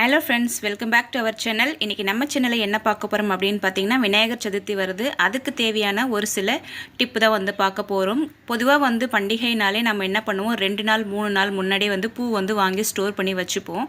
Hello friends welcome back to our channel இன்றைக்கி நம்ம சேனலில் என்ன பார்க்க போகிறோம் அப்படின்னு பார்த்தீங்கன்னா விநாயகர் சதுர்த்தி வருது. அதுக்கு தேவையான ஒரு சில டிப்பு தான் வந்து பார்க்க போகிறோம் பொதுவாக வந்து பண்டிகைனாலே நம்ம என்ன பண்ணுவோம்? ரெண்டு நாள் மூணு நாள் முன்னாடியே வந்து பூ வந்து வாங்கி ஸ்டோர் பண்ணி வச்சுப்போம்.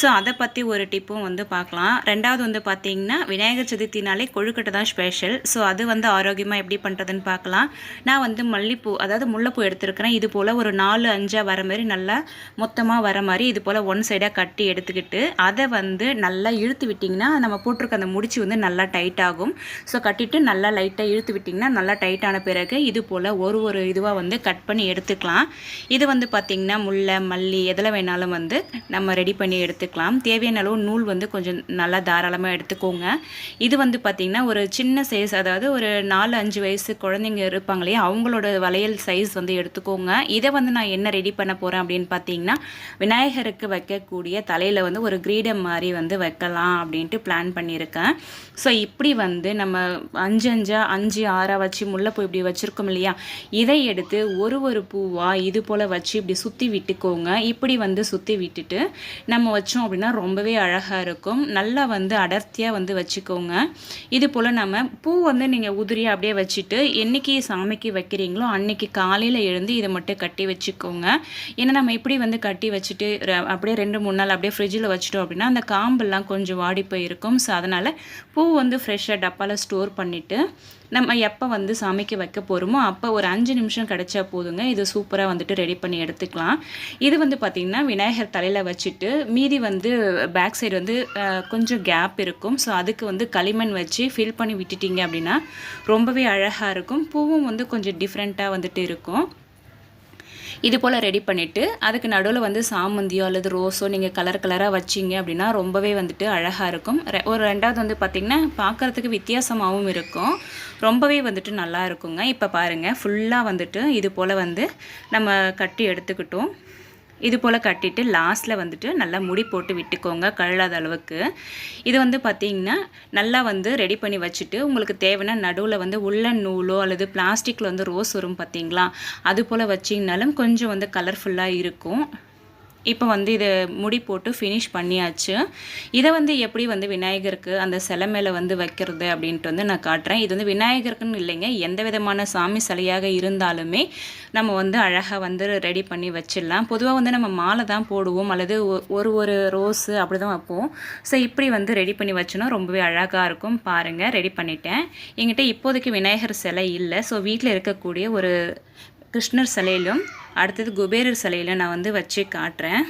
ஸோ அதை பற்றி ஒரு டிப்பும் வந்து பார்க்கலாம். ரெண்டாவது வந்து பார்த்தீங்கன்னா விநாயகர் சதுர்த்தினாலே கொழுக்கட்டை தான் ஸ்பெஷல் ஸோ அது வந்து ஆரோக்கியமாக எப்படி பண்ணுறதுன்னு பார்க்கலாம். நான் வந்து மல்லிப்பூ அதாவது முல்லைப்பூ எடுத்துருக்கிறேன். இது போல் ஒரு நாலு அஞ்சாக வர மாதிரி நல்லா மொத்தமாக வர மாதிரி இது போல் ஒன் சைடாக கட்டி எடுத்துக்கிட்டு அது அதை வந்து நல்லா இழுத்து விட்டிங்கன்னா நம்ம போட்டிருக்க அந்த முடிச்சு வந்து நல்லா டைட் ஆகும். ஸோ கட்டிட்டு நல்லா லைட்டாக இழுத்து விட்டிங்கன்னா நல்லா டைட்டான பிறகு இது போல் ஒரு ஒரு இதுவாக வந்து கட் பண்ணி எடுத்துக்கலாம். இது வந்து பார்த்திங்கன்னா முல்லை மல்லி எதில் வேணாலும் வந்து நம்ம ரெடி பண்ணி எடுத்துக்கலாம். தேவையான அளவு நூல் வந்து கொஞ்சம் நல்லா தாராளமாக எடுத்துக்கோங்க. இது வந்து பார்த்திங்கன்னா ஒரு சின்ன சைஸ் அதாவது ஒரு நாலு அஞ்சு வயசு குழந்தைங்க இருப்பாங்க இல்லையா அவங்களோட வளையல் சைஸ் வந்து எடுத்துக்கோங்க. இதை வந்து நான் என்ன ரெடி பண்ண போகிறேன் அப்படின்னு பார்த்தீங்கன்னா விநாயகருக்கு வைக்கக்கூடிய தலையில் வந்து ஒரு கிரீடம் மாதிரி வந்து வைக்கலாம் அப்படின்ட்டு பிளான் பண்ணியிருக்கேன். ஸோ இப்படி வந்து நம்ம அஞ்சு அஞ்சா அஞ்சு ஆறாக வச்சு முல்லைப்பூ இப்படி வச்சுருக்கோம் இல்லையா? இதை எடுத்து ஒரு ஒரு பூவாக இது போல் வச்சு இப்படி சுற்றி விட்டுக்கோங்க. இப்படி வந்து சுற்றி விட்டுட்டு நம்ம வச்சோம் அப்படின்னா ரொம்பவே அழகாக இருக்கும். நல்லா வந்து அடர்த்தியாக வந்து வச்சுக்கோங்க. இது போல் நம்ம பூ வந்து நீங்கள் உதிரியாக அப்படியே வச்சுட்டு என்றைக்கு சாமிக்கு வைக்கிறீங்களோ அன்னைக்கு காலையில் எழுந்து இதை மட்டும் கட்டி வச்சுக்கோங்க. ஏன்னா நம்ம இப்படி வந்து கட்டி வச்சுட்டு அப்படியே ரெண்டு மூணு நாள் அப்படியே ஃப்ரிட்ஜில் வச்சுட்டோம் அப்படின்னா அந்த காம்பெல்லாம் கொஞ்சம் வாடி போயிருக்கும். ஸோ அதனால் பூ வந்து ஃப்ரெஷ்ஷாக டப்பாவில் ஸ்டோர் பண்ணிவிட்டு நம்ம எப்போ வந்து சமைக்க வைக்க போகிறோமோ அப்போ ஒரு அஞ்சு நிமிஷம் கிடைச்சா போதுங்க. இது சூப்பராக வந்துட்டு ரெடி பண்ணி எடுத்துக்கலாம். இது வந்து பார்த்திங்கன்னா விநாயகர் தலையில் வச்சுட்டு மீதி வந்து பேக் சைடு வந்து கொஞ்சம் கேப் இருக்கும். ஸோ அதுக்கு வந்து களிமண் வச்சு ஃபில் பண்ணி விட்டுட்டிங்க அப்படின்னா ரொம்பவே அழகாக இருக்கும். பூவும் வந்து கொஞ்சம் டிஃப்ரெண்ட்டாக வந்துட்டு இருக்கும். இது போல் ரெடி பண்ணிவிட்டு அதுக்கு நடுவில் வந்து சாமந்தியோ அல்லது ரோஸோ நீங்கள் கலர் கலராக வச்சிங்க அப்படின்னா ரொம்பவே வந்துட்டு அழகாக இருக்கும். ரெ- ஒரு ரெண்டாவது வந்து பார்த்திங்கன்னா பார்க்குறதுக்கு வித்தியாசமாகவும் இருக்கும். ரொம்பவே வந்துட்டு நல்லா இருக்குங்க. இப்போ பாருங்கள் ஃபுல்லாக வந்துட்டு இது போல் வந்து நம்ம கட்டி எடுத்துக்கிட்டோம். இது போல் கட்டிட்டு லாஸ்ட்டில் வந்துட்டு நல்லா முடி போட்டு விட்டுக்கோங்க கழலாத அளவுக்கு. இது வந்து பார்த்தீங்கன்னா நல்லா வந்து ரெடி பண்ணி வச்சுட்டு உங்களுக்கு தேவைன்னா நடுவில் வந்து உள்ளன் நூலோ அல்லது பிளாஸ்டிக்கில் வந்து ரோஸ் வரும் பார்த்தீங்களா அது போல் வச்சிங்கனாலும் கொஞ்சம் வந்து கலர்ஃபுல்லாக இருக்கும். இப்போ வந்து இதை முடி போட்டு ஃபினிஷ் பண்ணியாச்சு. இதை வந்து எப்படி வந்து விநாயகருக்கு அந்த சிலை மேலே வந்து வைக்கிறது அப்படின்ட்டு வந்து நான் காட்டுறேன். இது வந்து விநாயகருக்குன்னு இல்லைங்க எந்த விதமான சாமி சிலையாக இருந்தாலுமே நம்ம வந்து அழகாக வந்து ரெடி பண்ணி வச்சிடலாம். பொதுவாக வந்து நம்ம மாலை தான் போடுவோம் அல்லது ஒ- ஒரு ஒரு ரோஸு அப்படி தான் வைப்போம். ஸோ இப்படி வந்து ரெடி பண்ணி வச்சோன்னா ரொம்பவே அழகாக இருக்கும். பாருங்கள் ரெடி பண்ணிட்டேன். என்கிட்ட இப்போதைக்கு விநாயகர் சிலை இல்லை. ஸோ வீட்டில் இருக்கக்கூடிய ஒரு கிருஷ்ணர் சிலையிலும் அடுத்தது குபேரர் சிலையிலும் நான் வந்து வச்சு காட்டுறேன்.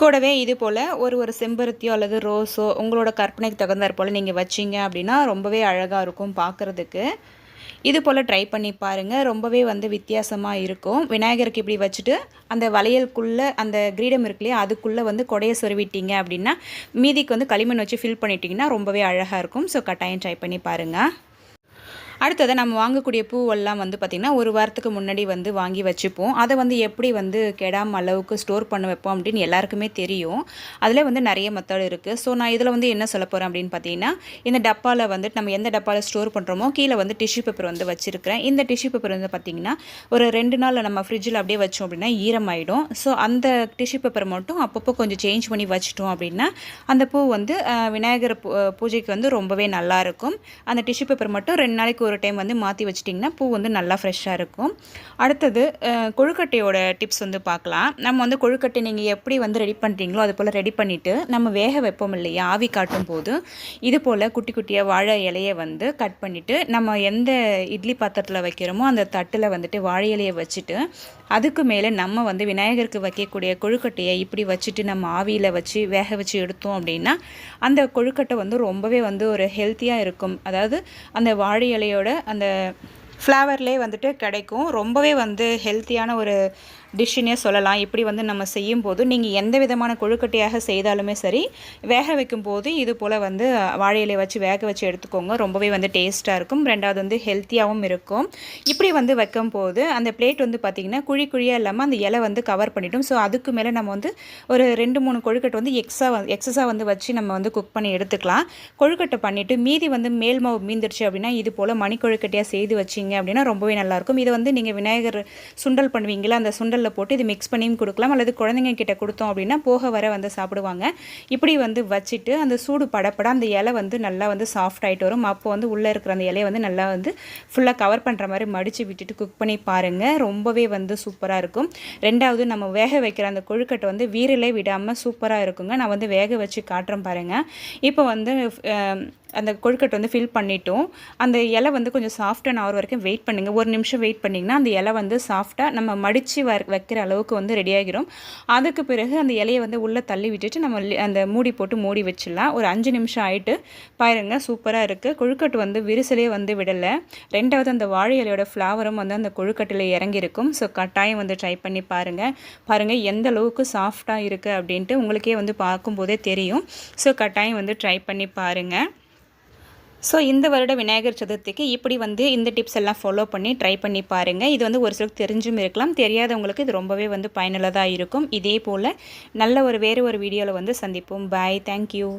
கூடவே இது போல் ஒரு ஒரு செம்பருத்தியோ அல்லது ரோஸோ உங்களோட கற்பனைக்கு தகுந்தாற் போல் நீங்கள் வச்சீங்க அப்படின்னா ரொம்பவே அழகாக இருக்கும் பார்க்குறதுக்கு இது போல் ட்ரை பண்ணி பாருங்கள் ரொம்பவே வந்து வித்தியாசமாக இருக்கும். விநாயகருக்கு இப்படி வச்சுட்டு அந்த வளையலுக்குள்ளே அந்த கிரீடம் இருக்கு இல்லையா அதுக்குள்ளே வந்து கொடையை சொருவிட்டீங்க அப்படின்னா மீதிக்கு வந்து களிமண் வச்சு ஃபில் பண்ணிட்டீங்கன்னா ரொம்பவே அழகாக இருக்கும். ஸோ கட்டாயம் ட்ரை பண்ணி பாருங்கள் அடுத்ததை நம்ம வாங்கக்கூடிய பூவெல்லாம் வந்து பார்த்திங்கன்னா ஒரு வாரத்துக்கு முன்னாடி வந்து வாங்கி வச்சுப்போம். அதை வந்து எப்படி வந்து கெடாம அளவுக்கு ஸ்டோர் பண்ண வைப்போம் அப்படின்னு எல்லாருக்குமே தெரியும். அதில் வந்து நிறைய மெத்தட் இருக்குது ஸோ நான் இதில் வந்து என்ன சொல்ல போகிறேன் அப்படின்னு பார்த்தீங்கன்னா இந்த டப்பாவில் வந்துட்டு நம்ம எந்த டப்பாவில் ஸ்டோர் பண்ணுறோமோ கீழே வந்து டிஷ்யூ பேப்பர் வந்து வச்சுருக்கிறேன். இந்த டிஷ்யூ பேப்பர் வந்து பார்த்திங்கன்னா ஒரு ரெண்டு நாள் நம்ம ஃப்ரிட்ஜில் அப்படியே வச்சோம் அப்படின்னா ஈரமாயிடும். ஸோ அந்த டிஷ்யூ பேப்பர் மட்டும் அப்பப்போ கொஞ்சம் சேஞ்ச் பண்ணி வச்சிட்டோம் அப்படின்னா அந்த பூ வந்து விநாயகர் பூ- பூஜைக்கு வந்து ரொம்பவே நல்லாயிருக்கும் அந்த டிஷ்யூ பேப்பர் மட்டும் ரெண்டு நாளைக்கு ஒரு டைம் வந்து மாற்றி வச்சிட்டிங்கன்னா பூ வந்து நல்லா ஃப்ரெஷ்ஷாக இருக்கும். அடுத்தது கொழுக்கட்டையோட டிப்ஸ் வந்து பார்க்கலாம் நம்ம வந்து கொழுக்கட்டை நீங்கள் எப்படி வந்து ரெடி பண்ணுறீங்களோ அது போல் ரெடி பண்ணிவிட்டு நம்ம வேக வைப்போம் இல்லையா ஆவி காட்டும் போது இது போல் குட்டி குட்டியாக வாழை இலையை வந்து கட் பண்ணிவிட்டு நம்ம எந்த இட்லி பாத்திரத்தில் வைக்கிறோமோ அந்த தட்டில் வந்துட்டு வாழை இலையை வச்சுட்டு அதுக்கு மேலே நம்ம வந்து விநாயகருக்கு வைக்கக்கூடிய கொழுக்கட்டையை இப்படி வச்சுட்டு நம்ம ஆவியில் வச்சு வேக வச்சு எடுத்தோம் அப்படின்னா அந்த கொழுக்கட்டை வந்து ரொம்பவே வந்து ஒரு ஹெல்த்தியாக இருக்கும். அதாவது அந்த வாழை இலையோட அந்த ஃப்ளேவர்லேயே வந்துட்டு கிடைக்கும். ரொம்பவே வந்து ஹெல்த்தியான ஒரு டிஷ்ஷுன்னே சொல்லலாம். இப்படி வந்து நம்ம செய்யும் போது நீங்கள் எந்த விதமான கொழுக்கட்டையாக செய்தாலுமே சரி வேக வைக்கும் போது இது போல் வந்து வாழை இலையை வச்சு வேக வச்சு எடுத்துக்கோங்க. ரொம்பவே வந்து டேஸ்ட்டாக இருக்கும். ரெண்டாவது வந்து ஹெல்த்தியாகவும் இருக்கும். இப்படி வந்து வைக்கும் போது அந்த பிளேட் வந்து பார்த்திங்கன்னா குழி குழியாக இல்லாமல் அந்த இலை வந்து கவர் பண்ணிவிடும் ஸோ அதுக்கு மேலே நம்ம வந்து ஒரு ரெண்டு மூணு கொழுக்கட்டை வந்து எக்ஸா எக்ஸஸாக வந்து வச்சு நம்ம வந்து குக் பண்ணி எடுத்துக்கலாம். கொழுக்கட்டை பண்ணிவிட்டு மீதி வந்து மேல் மாவு மீந்துருச்சு அப்படின்னா இது போல் மணி கொழுக்கட்டையாக செய்து வச்சிங்க அப்படின்னா ரொம்பவே நல்லாயிருக்கும் இதை வந்து நீங்கள் விநாயகர் சுண்டல் பண்ணுவீங்களா அந்த சுண்டல் பொங்கலில் போட்டு இது மிக்ஸ் பண்ணியும் கொடுக்கலாம். அல்லது குழந்தைங்க கிட்ட கொடுத்தோம் அப்படின்னா போக வர வந்து சாப்பிடுவாங்க. இப்படி வந்து வச்சுட்டு அந்த சூடு படப்பட அந்த இலை வந்து நல்லா வந்து சாஃப்ட் ஆகிட்டு வரும். அப்போ வந்து உள்ளே இருக்கிற அந்த இலையை வந்து நல்லா வந்து ஃபுல்லாக கவர் பண்ணுற மாதிரி மடித்து விட்டுட்டு குக் பண்ணி பாருங்கள் ரொம்பவே வந்து சூப்பராக இருக்கும். ரெண்டாவது நம்ம வேக வைக்கிற அந்த கொழுக்கட்டை வந்து வீரலே விடாமல் சூப்பராக இருக்குங்க. நான் வந்து வேக வச்சு காட்டுறேன் பாருங்கள் இப்போ வந்து அந்த கொழுக்கட்டை வந்து ஃபில் பண்ணிட்டோம். அந்த இலை வந்து கொஞ்சம் சாஃப்டான ஆகிற வரைக்கும் வெயிட் பண்ணுங்கள் ஒரு நிமிஷம் வெயிட் பண்ணிங்கன்னா அந்த இலை வந்து சாஃப்டாக நம்ம மடித்து வர வைக்கிற அளவுக்கு வந்து ரெடி ஆகிரும். அதுக்கு பிறகு அந்த இலையை வந்து உள்ளே தள்ளி விட்டுட்டு நம்ம அந்த மூடி போட்டு மூடி வச்சிடலாம். ஒரு அஞ்சு நிமிஷம் ஆகிட்டு பாருங்க சூப்பராக இருக்குது கொழுக்கட்டு வந்து விரிசலே வந்து விடலை. ரெண்டாவது அந்த வாழை இலையோட ஃப்ளவரும் வந்து அந்த கொழுக்கட்டில் இறங்கியிருக்கும். ஸோ கட்டாயம் வந்து ட்ரை பண்ணி பாருங்கள் பாருங்கள் எந்த அளவுக்கு சாஃப்டாக இருக்குது அப்படின்ட்டு உங்களுக்கே வந்து பார்க்கும்போதே தெரியும். ஸோ கட்டாயம் வந்து ட்ரை பண்ணி பாருங்கள் ஸோ இந்த வருட விநாயகர் சதுர்த்திக்கு இப்படி வந்து இந்த டிப்ஸ் எல்லாம் ஃபாலோ பண்ணி ட்ரை பண்ணி பாருங்கள் இது வந்து ஒரு சிலருக்கு தெரிஞ்சும் இருக்கலாம். தெரியாதவங்களுக்கு இது ரொம்பவே வந்து பயனுள்ளதாக இருக்கும். இதே போல் நல்ல ஒரு வேறு ஒரு வீடியோவில் வந்து சந்திப்போம். Bye thank you